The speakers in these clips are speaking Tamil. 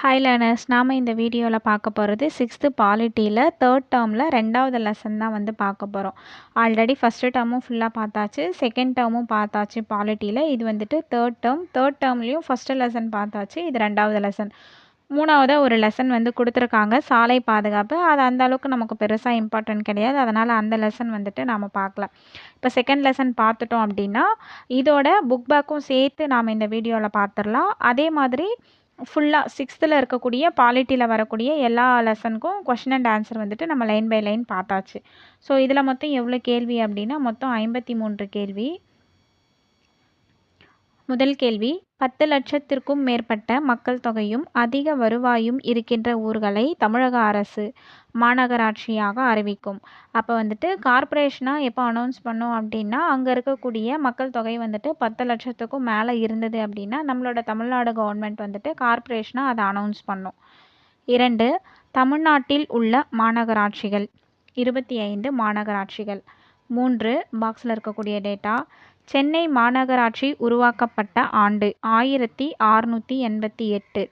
ஹாய் லேர்னர்ஸ் நாம் இந்த வீடியோவில் பார்க்க போகிறது சிக்ஸ்த்து பாலிட்டியில் தேர்ட் டேர்மில் ரெண்டாவது லெசன் தான் வந்து பார்க்க போகிறோம் ஆல்ரெடி ஃபஸ்ட்டு டேர்மும் ஃபுல்லாக பார்த்தாச்சு. செகண்ட் டேர்மும் பார்த்தாச்சு பாலிட்டியில் இது வந்துட்டு தேர்ட் டேர்ம் தேர்ட் டேர்ம்லேயும் ஃபஸ்ட்டு லெசன் பார்த்தாச்சு. இது ரெண்டாவது லெசன் மூணாவதாக ஒரு லெசன் வந்து கொடுத்துருக்காங்க. சாலை பாதுகாப்பு. அது அந்த அளவுக்கு நமக்கு பெருசாக இம்பார்ட்டன்ட் கிடையாது. அதனால் அந்த லெசன் வந்துட்டு நாம் பார்க்கலாம். இப்போ செகண்ட் லெசன் பார்த்துட்டோம் அப்படின்னா இதோட புக் பேக்கும் சேர்த்து நாம் இந்த வீடியோவில் பார்த்துடலாம். அதே மாதிரி ஃபுல்லாக சிக்ஸ்த்தில் இருக்கக்கூடிய பாலிட்டியில் வரக்கூடிய எல்லா லெசனுக்கும் கொஷின் அண்ட் ஆன்சர் வந்துட்டு நம்ம லைன் பை லைன் பார்த்தாச்சு. ஸோ இதில் மொத்தம் எவ்வளோ கேள்வி அப்படின்னா மொத்தம் ஐம்பத்தி மூன்று கேள்வி. முதல் கேள்வி பத்து லட்சத்திற்கும் மேற்பட்ட மக்கள் தொகையும் அதிக வருவாயும் இருக்கின்ற ஊர்களை தமிழக அரசு மாநகராட்சியாக அறிவிக்கும். அப்போ வந்துட்டு கார்ப்பரேஷனாக எப்போ அனௌன்ஸ் பண்ணோம் அப்படின்னா அங்கே இருக்கக்கூடிய மக்கள் தொகை வந்துட்டு பத்து லட்சத்துக்கும் மேலே இருந்தது அப்படின்னா நம்மளோட தமிழ்நாடு கவர்மெண்ட் வந்துட்டு கார்ப்பரேஷனாக அதை அனௌன்ஸ் பண்ணும். இரண்டு தமிழ்நாட்டில் உள்ள மாநகராட்சிகள். இருபத்தி ஐந்து மாநகராட்சிகள். மூன்று பாக்ஸில் இருக்கக்கூடிய டேட்டா சென்னை மாநகராட்சி உருவாக்கப்பட்ட ஆண்டு ஆயிரத்தி ஆறுநூற்றி எண்பத்தி எட்டு.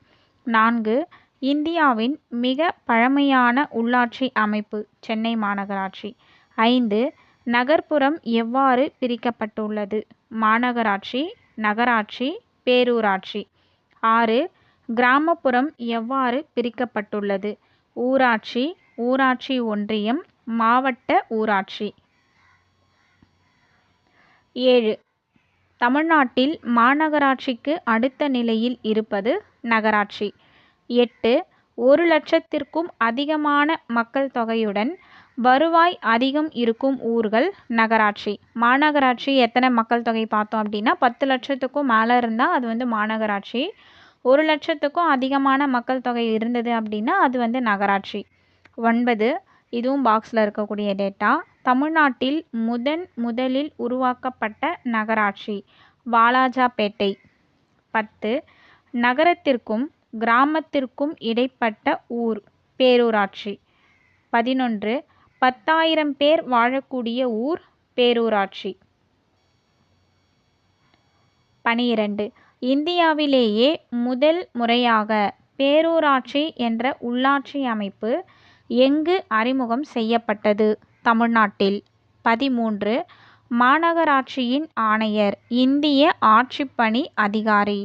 நான்கு இந்தியாவின் மிக பழமையான உள்ளாட்சி அமைப்பு சென்னை மாநகராட்சி. ஐந்து நகர்ப்புறம் எவ்வாறு பிரிக்கப்பட்டுள்ளது? மாநகராட்சி நகராட்சி பேரூராட்சி. ஆறு கிராமப்புறம் எவ்வாறு பிரிக்கப்பட்டுள்ளது? ஊராட்சி ஊராட்சி ஒன்றியம் மாவட்ட ஊராட்சி. ஏழு. தமிழ்நாட்டில் மாநகராட்சிக்கு அடுத்த நிலையில் இருப்பது நகராட்சி. எட்டு. ஒரு லட்சத்திற்கும் அதிகமான மக்கள் தொகையுடன் வருவாய் அதிகம் இருக்கும் ஊர்கள் நகராட்சி. மாநகராட்சி எத்தனை மக்கள் தொகை பார்த்தோம் அப்படின்னா பத்து லட்சத்துக்கும் மேலே இருந்தால் அது வந்து மாநகராட்சி. ஒரு லட்சத்துக்கும் அதிகமான மக்கள் தொகை இருந்தது அப்படின்னா அது வந்து நகராட்சி. ஒன்பது. இதுவும் பாக்ஸில் இருக்கக்கூடிய டேட்டா தமிழ்நாட்டில் முதன் முதலில் உருவாக்கப்பட்ட நகராட்சி வாலாஜாபேட்டை பத்து நகரத்திற்கும் கிராமத்திற்கும் இடைப்பட்ட ஊர் பேரூராட்சி. பதினொன்று பத்தாயிரம் பேர் வாழக்கூடிய ஊர் பேரூராட்சி. பனிரெண்டு இந்தியாவிலேயே முதல் முறையாக பேரூராட்சி என்ற உள்ளாட்சி அமைப்பு எங்கு அறிமுகம் செய்யப்பட்டது? தமிழ்நாட்டில். பதிமூன்று. மாநகராட்சியின் ஆணையர் இந்திய ஆட்சிப்பணி அதிகாரி.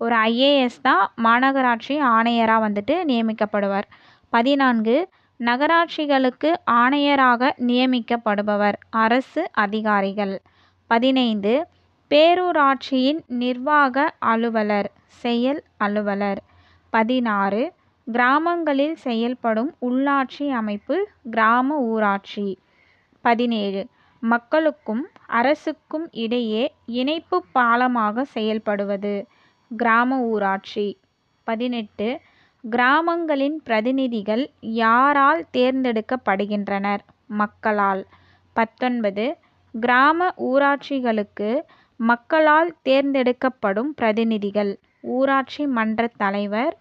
ஒரு ஐஏஎஸ் தான் மாநகராட்சி ஆணையராக வந்துட்டு நியமிக்கப்படுவார். பதினான்கு. நகராட்சிகளுக்கு ஆணையராக நியமிக்கப்படுபவர் அரசு அதிகாரிகள். பதினைந்து. பேரூராட்சியின் நிர்வாக அலுவலர் செயல் அலுவலர். பதினாறு. கிராமங்களில் செயல்படும் உள்ளாட்சி அமைப்பு கிராம ஊராட்சி. பதினேழு. மக்களுக்கும் அரசுக்கும் இடையே இணைப்பு பாலமாக செயல்படுவது கிராம ஊராட்சி. பதினெட்டு. கிராமங்களின் பிரதிநிதிகள் யாரால் தேர்ந்தெடுக்கப்படுகின்றனர்? மக்களால். பத்தொன்பது. கிராம ஊராட்சிகளுக்கு மக்களால் தேர்ந்தெடுக்கப்படும் பிரதிநிதிகள். ஊராட்சி மன்ற தலைவர்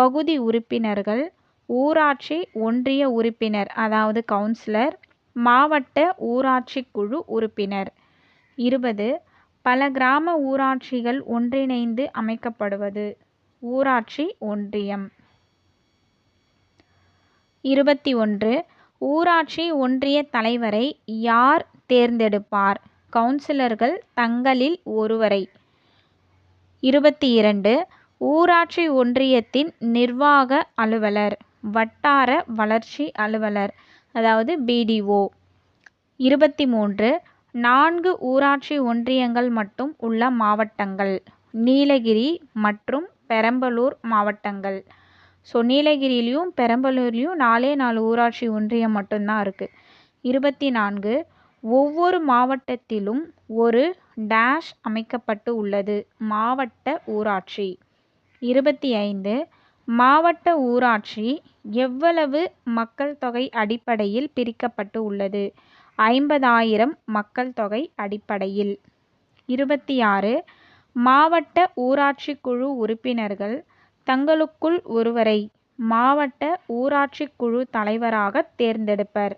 பகுதி உறுப்பினர்கள் ஊராட்சி ஒன்றிய உறுப்பினர் அதாவது கவுன்சிலர் மாவட்ட ஊராட்சி குழு உறுப்பினர். இருபது பல கிராம ஊராட்சிகள் ஒன்றிணைந்து அமைக்கப்படுவது. ஊராட்சி ஒன்றியம். இருபத்தி ஒன்று ஊராட்சி ஒன்றிய தலைவரை யார் தேர்ந்தெடுப்பார்? கவுன்சிலர்கள் தங்களில் ஒருவரை. இருபத்தி இரண்டு ஊராட்சி ஒன்றியத்தின் நிர்வாக அலுவலர் வட்டார வளர்ச்சி அலுவலர் அதாவது பிடிஓ இருபத்தி மூன்று. நான்கு ஊராட்சி ஒன்றியங்கள் மட்டும் உள்ள மாவட்டங்கள். நீலகிரி மற்றும் பெரம்பலூர் மாவட்டங்கள். ஸோ நீலகிரிலேயும் பெரம்பலூர்லேயும் நாலே நாலு ஊராட்சி ஒன்றியம் மட்டும்தான் இருக்குது இருபத்தி நான்கு. ஒவ்வொரு மாவட்டத்திலும் ஒரு டேஷ் அமைக்கப்பட்டு உள்ளது. மாவட்ட ஊராட்சி. இருபத்தி ஐந்து. மாவட்ட ஊராட்சி எவ்வளவு மக்கள் தொகை அடிப்படையில் பிரிக்கப்பட்டு உள்ளது? ஐம்பதாயிரம் மக்கள் தொகை அடிப்படையில். இருபத்தி ஆறு. மாவட்ட ஊராட்சி குழு உறுப்பினர்கள் தங்களுக்குள் ஒருவரை மாவட்ட ஊராட்சி குழு தலைவராக தேர்ந்தெடுப்பர்.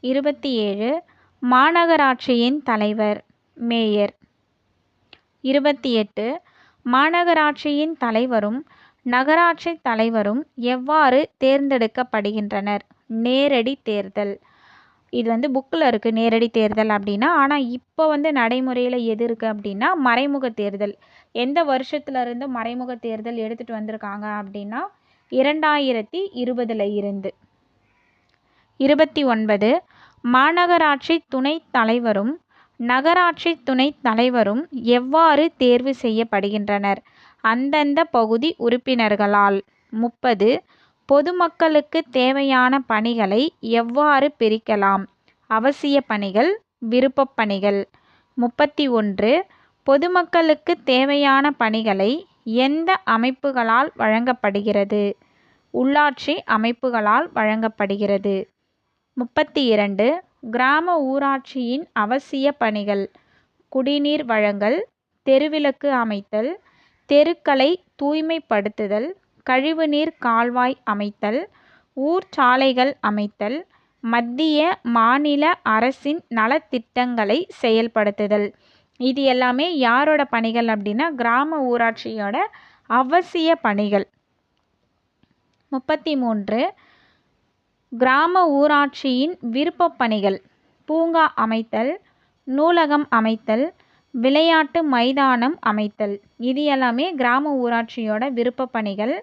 இருபத்தி ஏழு. மாநகராட்சியின் தலைவர். மேயர். இருபத்தி எட்டு மாநகராட்சியின் தலைவரும் நகராட்சி தலைவரும் எவ்வாறு தேர்ந்தெடுக்கப்படுகின்றனர்? நேரடி தேர்தல். இது வந்து புக்கில் இருக்குது நேரடி தேர்தல் அப்படின்னா. ஆனால் இப்போ வந்து நடைமுறையில் எது இருக்குது அப்படின்னா மறைமுக தேர்தல். எந்த வருஷத்துலேருந்து மறைமுக தேர்தல் எடுத்துகிட்டு வந்திருக்காங்க அப்படின்னா இரண்டாயிரத்தி இருபதில் இருந்து. இருபத்தி ஒன்பது. மாநகராட்சி துணைத் தலைவரும் நகராட்சி துணைத் தலைவரும் எவ்வாறு தேர்வு செய்யப்படுகின்றனர்? அந்தந்த பகுதி உறுப்பினர்களால். முப்பது. பொதுமக்களுக்கு தேவையான பணிகளை எவ்வாறு பிரிக்கலாம்? அவசிய பணிகள் விருப்பப் பணிகள். முப்பத்தி ஒன்று. பொதுமக்களுக்கு தேவையான பணிகளை எந்த அமைப்புகளால் வழங்கப்படுகிறது? உள்ளாட்சி அமைப்புகளால் வழங்கப்படுகிறது. முப்பத்தி இரண்டு. கிராம ஊராட்சியின் அவசிய பணிகள். குடிநீர் வழங்கல் தெருவிளக்கு அமைத்தல் தெருக்களை தூய்மைப்படுத்துதல் கழிவுநீர் கால்வாய் அமைத்தல் ஊர் சாலைகள் அமைத்தல் மத்திய மாநில அரசின் நலத்திட்டங்களை செயல்படுத்துதல். இது எல்லாமே யாரோட பணிகள் அப்படின்னா கிராம ஊராட்சியோட அவசிய பணிகள். முப்பத்தி மூன்று கிராம ஊராட்சியின் விருப்பப் பணிகள். பூங்கா அமைத்தல் நூலகம் அமைத்தல் விளையாட்டு மைதானம் அமைத்தல். இது எல்லாமே கிராம ஊராட்சியோட விருப்பப் பணிகள்.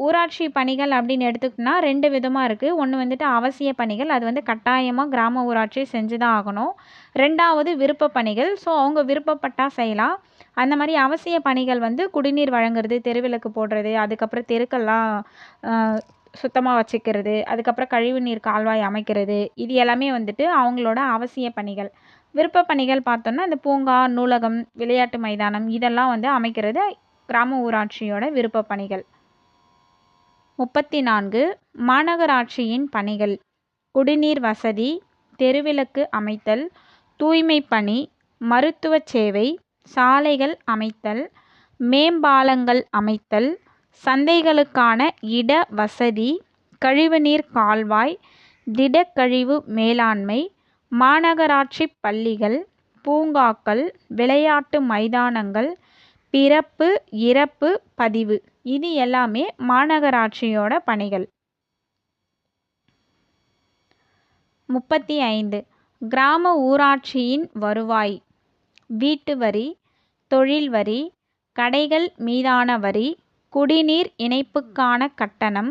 ஊராட்சி பணிகள் அப்படின்னு எடுத்துக்கிட்டோம்னா ரெண்டு விதமாக இருக்குது ஒன்று வந்துட்டு அவசிய பணிகள் அது வந்து கட்டாயமாக கிராம ஊராட்சி செஞ்சு தான் ஆகணும். ரெண்டாவது விருப்பப் பணிகள். ஸோ அவங்க விருப்பப்பட்டால் செய்யலாம். அந்த மாதிரி அவசிய பணிகள் வந்து குடிநீர் வழங்குறது தெருவிளக்கு போடுறது அதுக்கப்புறம் தெருக்கள்லாம் சுத்தமாக வச்சுக்கிறது அதுக்கப்புறம் கழிவுநீர் கால்வாய் அமைக்கிறது இது எல்லாமே வந்துட்டு அவங்களோட அவசிய பணிகள். விருப்ப பணிகள் பார்த்தோன்னா இந்த பூங்கா நூலகம் விளையாட்டு மைதானம் இதெல்லாம் வந்து அமைக்கிறது கிராம ஊராட்சியோட விருப்ப பணிகள். முப்பத்தி நான்கு மாநகராட்சியின் பணிகள். குடிநீர் வசதி தெருவிளக்கு அமைத்தல் தூய்மை பணி மருத்துவ சேவை சாலைகள் அமைத்தல் மேம்பாலங்கள் அமைத்தல் சந்தைகளுக்கான இட வசதி கழிவுநீர் கால்வாய் திடக்கழிவு மேலாண்மை மாநகராட்சி பள்ளிகள் பூங்காக்கள் விளையாட்டு மைதானங்கள் பிறப்பு இறப்பு பதிவு. இது எல்லாமே மாநகராட்சியோட பணிகள். முப்பத்தி ஐந்து. கிராம ஊராட்சியின் வருவாய். வீட்டு வரி தொழில் வரி கடைகள் மீதான வரி குடிநீர் இணைப்புக்கான கட்டணம்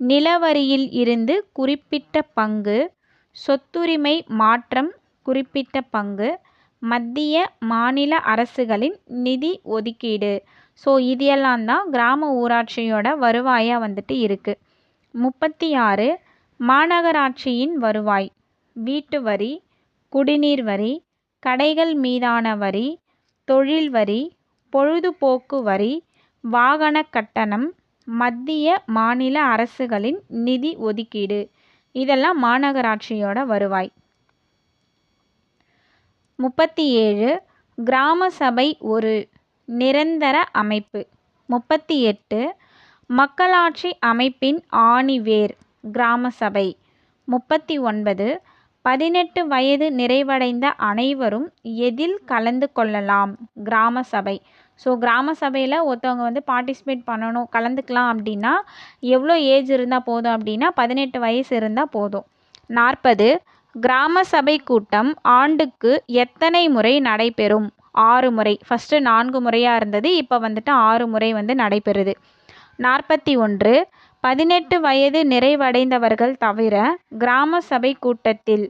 நிலவரியில் இருந்து குறிப்பிட்ட பங்கு சொத்துரிமை மாற்றம் குறிப்பிட்ட பங்கு மத்திய மாநில அரசுகளின் நிதி ஒதுக்கீடு. ஸோ இது எல்லாம் தான் கிராம ஊராட்சியோட வருவாயாக வந்துட்டு இருக்குது முப்பத்தி ஆறு மாநகராட்சியின் வருவாய் வீட்டு வரி குடிநீர் வரி கடைகள் மீதான வரி தொழில் வரி பொழுதுபோக்கு வரி வாகன கட்டணம் மத்திய மாநில அரசுகளின் நிதி ஒதுக்கீடு. இதெல்லாம் மாநகராட்சியோட வருவாய். முப்பத்தி ஏழு கிராம சபை ஒரு நிரந்தர அமைப்பு. முப்பத்தி எட்டு மக்களாட்சி அமைப்பின் ஆணிவேர் கிராம சபை. முப்பத்தி ஒன்பது பதினெட்டு வயது நிறைவடைந்த அனைவரும் எதில் கலந்து கொள்ளலாம்? கிராம சபை. ஸோ கிராம சபையில் ஒருத்தவங்க வந்து பார்ட்டிசிபேட் பண்ணணும் கலந்துக்கலாம் அப்படின்னா எவ்வளோ ஏஜ் இருந்தால் போதும் அப்படின்னா பதினெட்டு வயசு இருந்தால் போதும். நாற்பது கிராம சபை கூட்டம் ஆண்டுக்கு எத்தனை முறை நடைபெறும்? ஆறு முறை. ஃபஸ்ட்டு நான்கு முறையாக இருந்தது இப்போ வந்துட்டு ஆறு முறை வந்து நடைபெறுது. நாற்பத்தி ஒன்று பதினெட்டு வயது நிறைவடைந்தவர்கள் தவிர கிராம சபை கூட்டத்தில்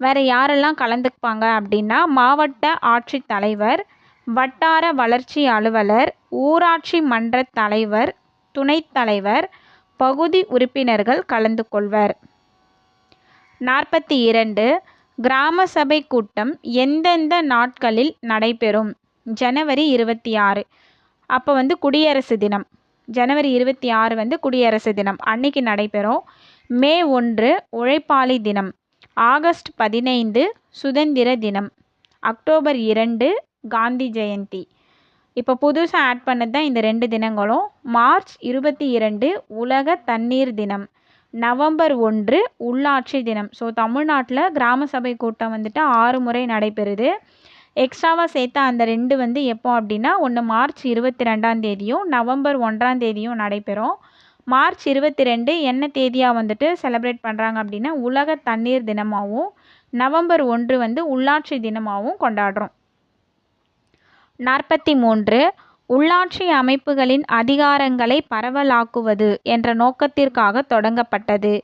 வேறு யாரெல்லாம் கலந்துப்பாங்க அப்படின்னா மாவட்ட ஆட்சித்தலைவர் வட்டார வளர்ச்சி அலுவலர் ஊராட்சி மன்ற தலைவர் துணைத் தலைவர் பகுதி உறுப்பினர்கள் கலந்து கொள்வர். நாற்பத்தி இரண்டு கிராம சபை கூட்டம் எந்தெந்த நாட்களில் நடைபெறும்? ஜனவரி இருபத்தி ஆறு. அப்போ வந்து குடியரசு தினம். ஜனவரி இருபத்தி ஆறு வந்து குடியரசு தினம். அன்னைக்கு நடைபெறும். மே ஒன்று உழைப்பாளி தினம். ஆகஸ்ட் பதினைந்து சுதந்திர தினம். அக்டோபர் இரண்டு காந்தி ஜெயந்தி. இப்போ புதுசாக ஆட் பண்ணது தான் இந்த ரெண்டு தினங்களும். மார்ச் இருபத்தி இரண்டு உலக தண்ணீர் தினம். நவம்பர் ஒன்று உள்ளாட்சி தினம். ஸோ தமிழ்நாட்டில் கிராம சபை கூட்டம் வந்துட்டு ஆறு முறை நடைபெறுது. எக்ஸ்ட்ராவாக சேர்த்த அந்த ரெண்டு வந்து எப்போ அப்படின்னா ஒன்று மார்ச் இருபத்தி ரெண்டாம் தேதியும் நவம்பர் ஒன்றாம் தேதியும் நடைபெறும். மார்ச் இருபத்தி ரெண்டு என்ன தேதியாக வந்துட்டு செலிப்ரேட் பண்ணுறாங்க அப்படின்னா உலக தண்ணீர் தினமாகவும் நவம்பர் ஒன்று வந்து உள்ளாட்சி தினமாகவும் கொண்டாடுறோம். நாற்பத்தி மூன்று உள்ளாட்சி அமைப்புகளின் அதிகாரங்களை பரவலாக்குவது என்ற நோக்கத்திற்காக தொடங்கப்பட்டது.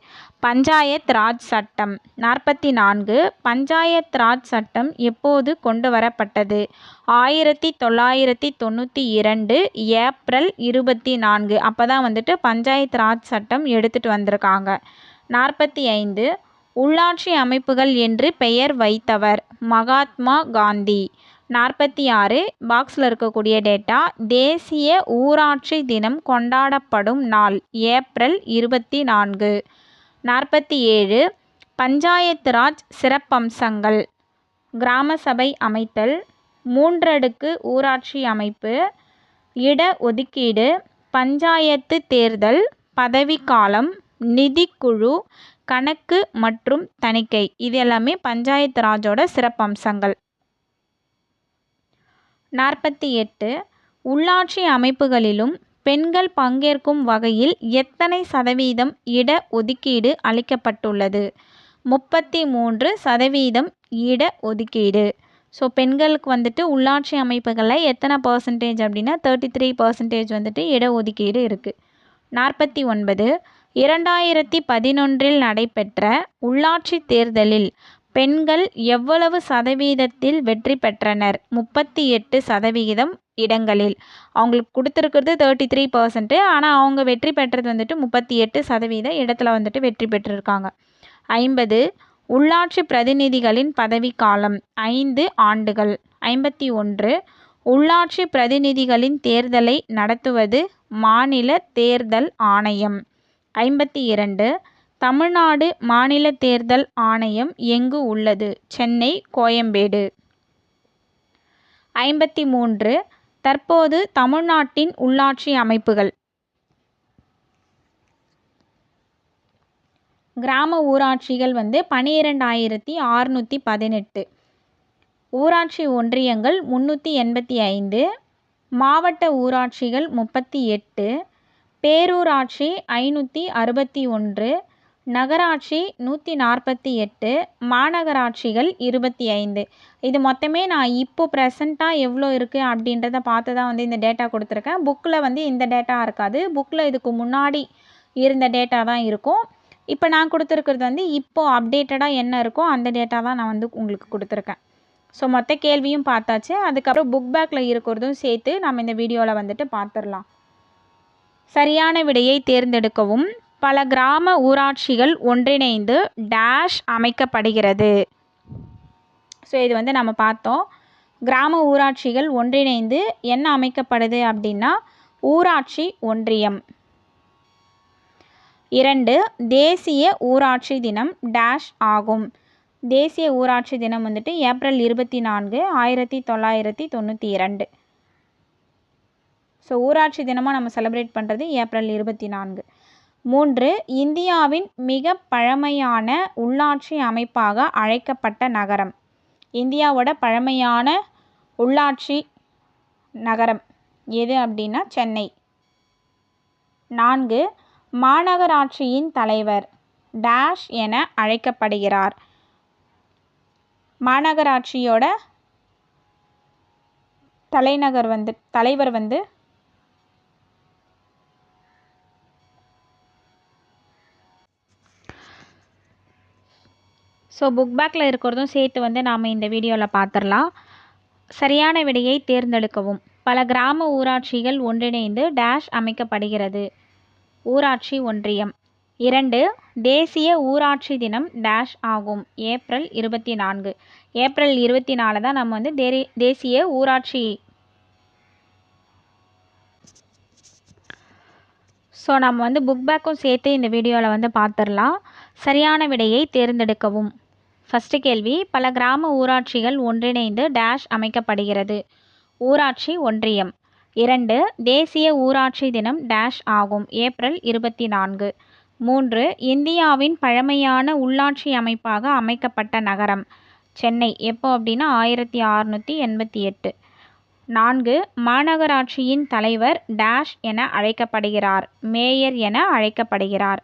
பஞ்சாயத் ராஜ் சட்டம். நாற்பத்தி நான்கு பஞ்சாயத் ராஜ் சட்டம் எப்போது கொண்டு வரப்பட்டது ஆயிரத்தி தொள்ளாயிரத்தி தொண்ணூற்றி இரண்டு ஏப்ரல் இருபத்தி நான்கு. அப்போ தான் வந்துட்டு பஞ்சாயத் ராஜ் சட்டம் எடுத்துகிட்டு வந்திருக்காங்க. நாற்பத்தி ஐந்து உள்ளாட்சி அமைப்புகள் என்று பெயர் வைத்தவர் மகாத்மா காந்தி. நாற்பத்தி ஆறு பாக்ஸில் இருக்கக்கூடிய டேட்டா தேசிய ஊராட்சி தினம் கொண்டாடப்படும் நாள் ஏப்ரல் இருபத்தி நான்கு. நாற்பத்தி ஏழு பஞ்சாயத்து ராஜ் சிறப்பம்சங்கள் கிராம சபை அமைத்தல் மூன்றடுக்கு ஊராட்சி அமைப்பு இட ஒதுக்கீடு பஞ்சாயத்து தேர்தல் பதவிக்காலம் நிதிக்குழு கணக்கு மற்றும் தணிக்கை. இது எல்லாமே பஞ்சாயத்து ராஜோட சிறப்பம்சங்கள். நாற்பத்தி எட்டு உள்ளாட்சி அமைப்புகளிலும் பெண்கள் பங்கேற்கும் வகையில் எத்தனை சதவீதம் இட ஒதுக்கீடு அளிக்கப்பட்டுள்ளது? முப்பத்தி மூன்று சதவீதம் இட ஒதுக்கீடு. ஸோ பெண்களுக்கு வந்துட்டு உள்ளாட்சி அமைப்புகளில் எத்தனை பர்சன்டேஜ் அப்படின்னா தேர்ட்டி த்ரீ பர்சன்டேஜ் வந்துட்டு இட ஒதுக்கீடு இருக்குது நாற்பத்தி ஒன்பது இரண்டாயிரத்தி பதினொன்றில் நடைபெற்ற உள்ளாட்சி தேர்தலில் பெண்கள் எவ்வளவு சதவீதத்தில் வெற்றி பெற்றனர்? முப்பத்தி எட்டு சதவிகிதம் இடங்களில். அவங்களுக்கு கொடுத்துருக்கிறது தேர்ட்டி த்ரீ பர்சன்ட்டு ஆனால் அவங்க வெற்றி பெற்றது வந்துட்டு முப்பத்தி எட்டு சதவீத இடத்துல வந்துட்டு வெற்றி பெற்றிருக்காங்க. ஐம்பது உள்ளாட்சி பிரதிநிதிகளின் பதவிக்காலம் ஐந்து ஆண்டுகள். ஐம்பத்தி ஒன்று உள்ளாட்சி பிரதிநிதிகளின் தேர்தலை நடத்துவது மாநில தேர்தல் ஆணையம். ஐம்பத்தி இரண்டு தமிழ்நாடு மாநில தேர்தல் ஆணையம் எங்கு உள்ளது? சென்னை கோயம்பேடு. ஐம்பத்தி மூன்று தற்போது தமிழ்நாட்டின் உள்ளாட்சி அமைப்புகள். கிராம ஊராட்சிகள் வந்து பனிரெண்டாயிரத்தி ஆறுநூற்றி பதினெட்டு. ஊராட்சி ஒன்றியங்கள் முந்நூற்றி எண்பத்தி ஐந்து. மாவட்ட ஊராட்சிகள் முப்பத்தி எட்டு. பேரூராட்சி ஐநூற்றி அறுபத்தி ஒன்று. நகராட்சி நூற்றி நாற்பத்தி எட்டு மாநகராட்சிகள் இருபத்தி ஐந்து. இது மொத்தமே நான் இப்போ ப்ரெசண்ட்டாக எவ்வளோ இருக்குது அப்படின்றத பார்த்து தான் வந்து இந்த டேட்டா கொடுத்துருக்கேன். புக்கில் வந்து இந்த டேட்டா இருக்காது. புக்கில் இதுக்கு முன்னாடி இருந்த டேட்டா தான் இருக்கும். இப்போ நான் கொடுத்துருக்கிறது வந்து இப்போது அப்டேட்டடாக என்ன இருக்கோ அந்த டேட்டா தான் நான் வந்து உங்களுக்கு கொடுத்துருக்கேன். ஸோ மொத்த கேள்வியும் பார்த்தாச்சு. அதுக்கப்புறம் புக் பேக்கில் இருக்கிறதும் சேர்த்து நம்ம இந்த வீடியோவில் வந்துட்டு பார்த்துடலாம். சரியான விடையை தேர்ந்தெடுக்கவும் பல கிராம ஊராட்சிகள் ஒன்றிணைந்து டேஷ் அமைக்கப்படுகிறது. ஸோ இது வந்து நம்ம பார்த்தோம். கிராம ஊராட்சிகள் ஒன்றிணைந்து என்ன அமைக்கப்படுது அப்படின்னா ஊராட்சி ஒன்றியம். இரண்டு தேசிய ஊராட்சி தினம் டேஷ் ஆகும். தேசிய ஊராட்சி தினம் வந்துட்டு ஏப்ரல் இருபத்தி நான்கு ஆயிரத்தி தொள்ளாயிரத்தி தொண்ணூற்றி இரண்டு. ஸோ ஊராட்சி தினமாக நம்ம செலிப்ரேட் பண்ணுறது ஏப்ரல் இருபத்தி நான்கு. மூன்று இந்தியாவின் மிக பழமையான உள்ளாட்சி அமைப்பாக அழைக்கப்பட்ட நகரம். இந்தியாவோட பழமையான உள்ளாட்சி நகரம் எது அப்படின்னா சென்னை. நான்கு மாநகராட்சியின் தலைவர் டேஷ் என அழைக்கப்படுகிறார். மாநகராட்சியோட தலைநகர் வந்து தலைவர் வந்து ஸோ புக் பேக்கில் இருக்கிறதும் சேர்த்து வந்து நாம் இந்த வீடியோவில் பார்த்துடலாம் சரியான விடையை தேர்ந்தெடுக்கவும். பல கிராம ஊராட்சிகள் ஒன்றிணைந்து டேஷ் அமைக்கப்படுகிறது. ஊராட்சி ஒன்றியம். இரண்டு தேசிய ஊராட்சி தினம் டேஷ் ஆகும். ஏப்ரல் இருபத்தி நான்கு ஏப்ரல் இருபத்தி நாலு தான் நம்ம வந்து தே தேசிய ஊராட்சி. ஸோ நம்ம வந்து புக் பேக்கும் சேர்த்து இந்த வீடியோவில் வந்து பார்த்துடலாம் சரியான விடையை தேர்ந்தெடுக்கவும். ஃபஸ்ட்டு கேள்வி பல கிராம ஊராட்சிகள் ஒன்றிணைந்து டேஷ் அமைக்கப்படுகிறது. ஊராட்சி ஒன்றியம். இரண்டு தேசிய ஊராட்சி தினம் டேஷ் ஆகும். ஏப்ரல் இருபத்தி நான்கு மூன்று இந்தியாவின் பழமையான உள்ளாட்சி அமைப்பாக அமைக்கப்பட்ட நகரம். சென்னை எப்போ அப்படின்னா ஆயிரத்தி அறநூற்றி எண்பத்தி எட்டு. நான்கு மாநகராட்சியின் தலைவர் டேஷ் என அழைக்கப்படுகிறார். மேயர் என அழைக்கப்படுகிறார்.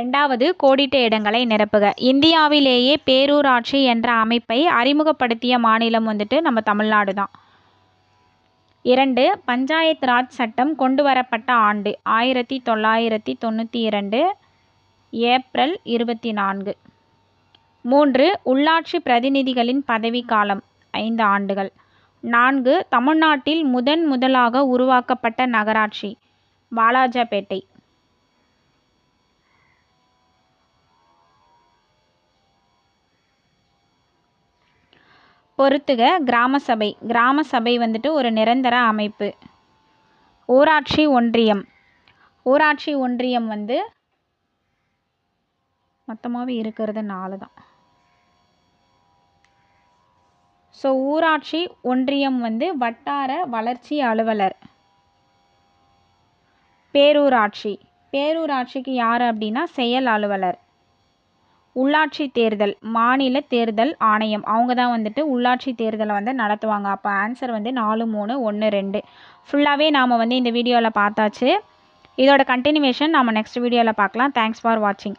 ரெண்டாவது கோடிட்ட இடங்களை நிரப்புக. இந்தியாவிலேயே பேரூராட்சி என்ற அமைப்பை அறிமுகப்படுத்திய மாநிலம் வந்துட்டு நம்ம தமிழ்நாடு தான். இரண்டு பஞ்சாயத் ராஜ் சட்டம் கொண்டு வரப்பட்ட ஆண்டு ஆயிரத்தி தொள்ளாயிரத்தி தொண்ணூற்றி இரண்டு ஏப்ரல் இருபத்தி நான்கு. மூன்று உள்ளாட்சி பிரதிநிதிகளின் பதவிக்காலம் ஐந்து ஆண்டுகள். நான்கு தமிழ்நாட்டில் முதன் முதலாக உருவாக்கப்பட்ட நகராட்சி வாலாஜாபேட்டை. பொறுத்துக கிராம சபை. கிராம சபை வந்துட்டு ஒரு நிரந்தர அமைப்பு. ஊராட்சி ஒன்றியம். ஊராட்சி ஒன்றியம் வந்து மொத்தமாகவே இருக்கிறது நாலு தான். ஸோ ஊராட்சி ஒன்றியம் வந்து வட்டார வளர்ச்சி அலுவலர். பேரூராட்சி. பேரூராட்சிக்கு யார் அப்படின்னா செயல் அலுவலர். உள்ளாட்சி தேர்தல் மாநில தேர்தல் ஆணையம். அவங்க தான் வந்துட்டு உள்ளாட்சி தேர்தலை வந்து நடத்துவாங்க. அப்போ ஆன்சர் வந்து நாலு மூணு ஒன்று ரெண்டு. ஃபுல்லாகவே நாம் வந்து இந்த வீடியோவில் பார்த்தாச்சு. இதோட கண்டினியூவேஷன் நம்ம நெக்ஸ்ட் வீடியோவில் பார்க்கலாம். தேங்க்ஸ் ஃபார் வாட்சிங்